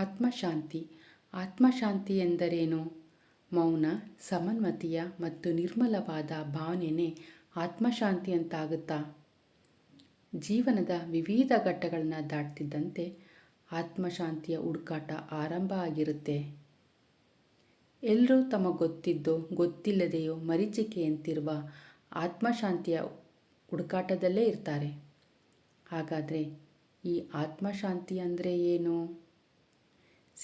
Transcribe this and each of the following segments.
ಆತ್ಮಶಾಂತಿ. ಆತ್ಮಶಾಂತಿ ಎಂದರೇನು? ಮೌನ, ಸಮನ್ವತಿಯ ಮತ್ತು ನಿರ್ಮಲವಾದ ಭಾವನೆಯೇ ಆತ್ಮಶಾಂತಿ ಅಂತಾಗುತ್ತಾ? ಜೀವನದ ವಿವಿಧ ಘಟ್ಟಗಳನ್ನು ದಾಟ್ತಿದ್ದಂತೆ ಆತ್ಮಶಾಂತಿಯ ಹುಡುಕಾಟ ಆರಂಭ ಆಗಿರುತ್ತೆ. ಎಲ್ಲರೂ ತಮಗೆ ಗೊತ್ತಿದ್ದೋ ಗೊತ್ತಿಲ್ಲದೆಯೋ ಮರೀಚಿಕೆಯಂತಿರುವ ಆತ್ಮಶಾಂತಿಯ ಹುಡುಕಾಟದಲ್ಲೇ ಇರ್ತಾರೆ. ಹಾಗಾದರೆ ಈ ಆತ್ಮಶಾಂತಿ ಅಂದರೆ ಏನು?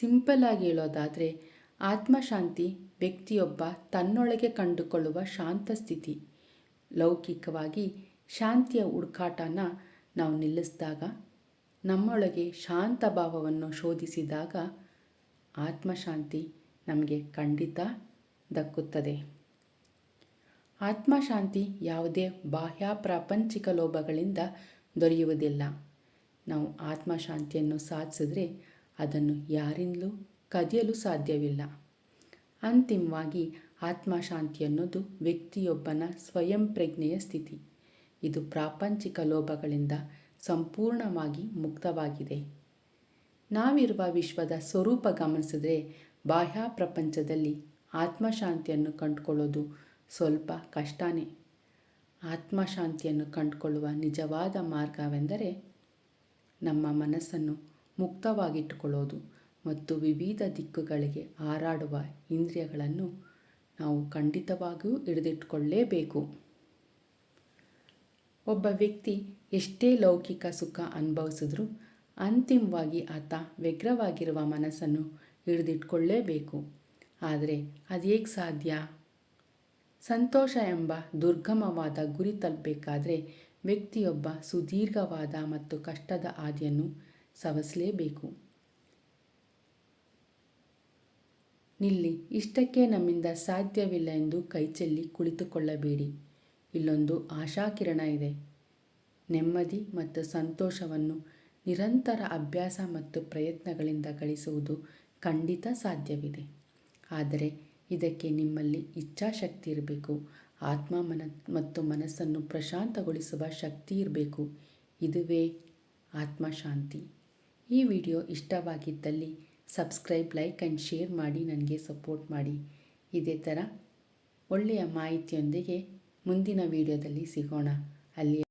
ಸಿಂಪಲ್ ಆಗಿ ಹೇಳೋದಾದರೆ, ಆತ್ಮಶಾಂತಿ ವ್ಯಕ್ತಿಯೊಬ್ಬ ತನ್ನೊಳಗೆ ಕಂಡುಕೊಳ್ಳುವ ಶಾಂತ ಸ್ಥಿತಿ. ಲೌಕಿಕವಾಗಿ ಶಾಂತಿಯ ಹುಡುಕಾಟನ ನಾವು ನಿಲ್ಲಿಸಿದಾಗ, ನಮ್ಮೊಳಗೆ ಶಾಂತ ಭಾವವನ್ನು ಶೋಧಿಸಿದಾಗ ಆತ್ಮಶಾಂತಿ ನಮಗೆ ಖಂಡಿತ ದಕ್ಕುತ್ತದೆ. ಆತ್ಮಶಾಂತಿ ಯಾವುದೇ ಬಾಹ್ಯ ಪ್ರಾಪಂಚಿಕ ಲೋಭಗಳಿಂದ ದೊರೆಯುವುದಿಲ್ಲ. ನಾವು ಆತ್ಮಶಾಂತಿಯನ್ನು ಸಾಧಿಸಿದ್ರೆ ಅದನ್ನು ಯಾರಿಂದಲೂ ಕದಿಯಲು ಸಾಧ್ಯವಿಲ್ಲ. ಅಂತಿಮವಾಗಿ ಆತ್ಮಶಾಂತಿ ಅನ್ನೋದು ವ್ಯಕ್ತಿಯೊಬ್ಬನ ಸ್ವಯಂ ಪ್ರಜ್ಞೆಯ ಸ್ಥಿತಿ. ಇದು ಪ್ರಾಪಂಚಿಕ ಲೋಭಗಳಿಂದ ಸಂಪೂರ್ಣವಾಗಿ ಮುಕ್ತವಾಗಿದೆ. ನಾವಿರುವ ವಿಶ್ವದ ಸ್ವರೂಪ ಗಮನಿಸಿದ್ರೆ ಬಾಹ್ಯ ಪ್ರಪಂಚದಲ್ಲಿ ಆತ್ಮಶಾಂತಿಯನ್ನು ಕಂಡುಕೊಳ್ಳೋದು ಸ್ವಲ್ಪ ಕಷ್ಟನೇ. ಆತ್ಮಶಾಂತಿಯನ್ನು ಕಂಡುಕೊಳ್ಳುವ ನಿಜವಾದ ಮಾರ್ಗವೆಂದರೆ ನಮ್ಮ ಮನಸ್ಸನ್ನು ಮುಕ್ತವಾಗಿಟ್ಟುಕೊಳ್ಳೋದು ಮತ್ತು ವಿವಿಧ ದಿಕ್ಕುಗಳಿಗೆ ಹಾರಾಡುವ ಇಂದ್ರಿಯಗಳನ್ನು ನಾವು ಖಂಡಿತವಾಗಿಯೂ ಹಿಡಿದಿಟ್ಟುಕೊಳ್ಳೇಬೇಕು. ಒಬ್ಬ ವ್ಯಕ್ತಿ ಎಷ್ಟೇ ಲೌಕಿಕ ಸುಖ ಅನುಭವಿಸಿದ್ರೂ ಅಂತಿಮವಾಗಿ ಆತ ವ್ಯಗ್ರವಾಗಿರುವ ಮನಸ್ಸನ್ನು ಹಿಡಿದಿಟ್ಕೊಳ್ಳೇಬೇಕು ಆದರೆ ಅದೇಗೆ ಸಾಧ್ಯ? ಸಂತೋಷ ಎಂಬ ದುರ್ಗಮವಾದ ಗುರಿ ತಲುಪಬೇಕಾದ್ರೆ ವ್ಯಕ್ತಿಯೊಬ್ಬ ಸುದೀರ್ಘವಾದ ಮತ್ತು ಕಷ್ಟದ ಹಾದಿಯನ್ನು ಸವಸಲೇಬೇಕು. ನಿಲ್ಲಿ, ಇಷ್ಟಕ್ಕೆ ನಮ್ಮಿಂದ ಸಾಧ್ಯವಿಲ್ಲ ಎಂದು ಕೈಚೆಲ್ಲಿ ಕುಳಿತುಕೊಳ್ಳಬೇಡಿ. ಇಲ್ಲೊಂದು ಆಶಾಕಿರಣ ಇದೆ. ನೆಮ್ಮದಿ ಮತ್ತು ಸಂತೋಷವನ್ನು ನಿರಂತರ ಅಭ್ಯಾಸ ಮತ್ತು ಪ್ರಯತ್ನಗಳಿಂದ ಗಳಿಸುವುದು ಖಂಡಿತ ಸಾಧ್ಯವಿದೆ. ಆದರೆ ಇದಕ್ಕೆ ನಿಮ್ಮಲ್ಲಿ ಇಚ್ಛಾಶಕ್ತಿ ಇರಬೇಕು. ಆತ್ಮ ಮನ ಮತ್ತು ಮನಸ್ಸನ್ನು ಪ್ರಶಾಂತಗೊಳಿಸುವ ಶಕ್ತಿ ಇರಬೇಕು. ಇದುವೇ ಆತ್ಮಶಾಂತಿ. ಈ ವಿಡಿಯೋ ಇಷ್ಟವಾಗಿದ್ದಲ್ಲಿ ಸಬ್ಸ್ಕ್ರೈಬ್, ಲೈಕ್ ಆ್ಯಂಡ್ ಶೇರ್ ಮಾಡಿ ನನಗೆ ಸಪೋರ್ಟ್ ಮಾಡಿ. ಇದೇ ಥರ ಒಳ್ಳೆಯ ಮಾಹಿತಿಯೊಂದಿಗೆ ಮುಂದಿನ ವಿಡಿಯೋದಲ್ಲಿ ಸಿಗೋಣ. ಅಲ್ಲಿ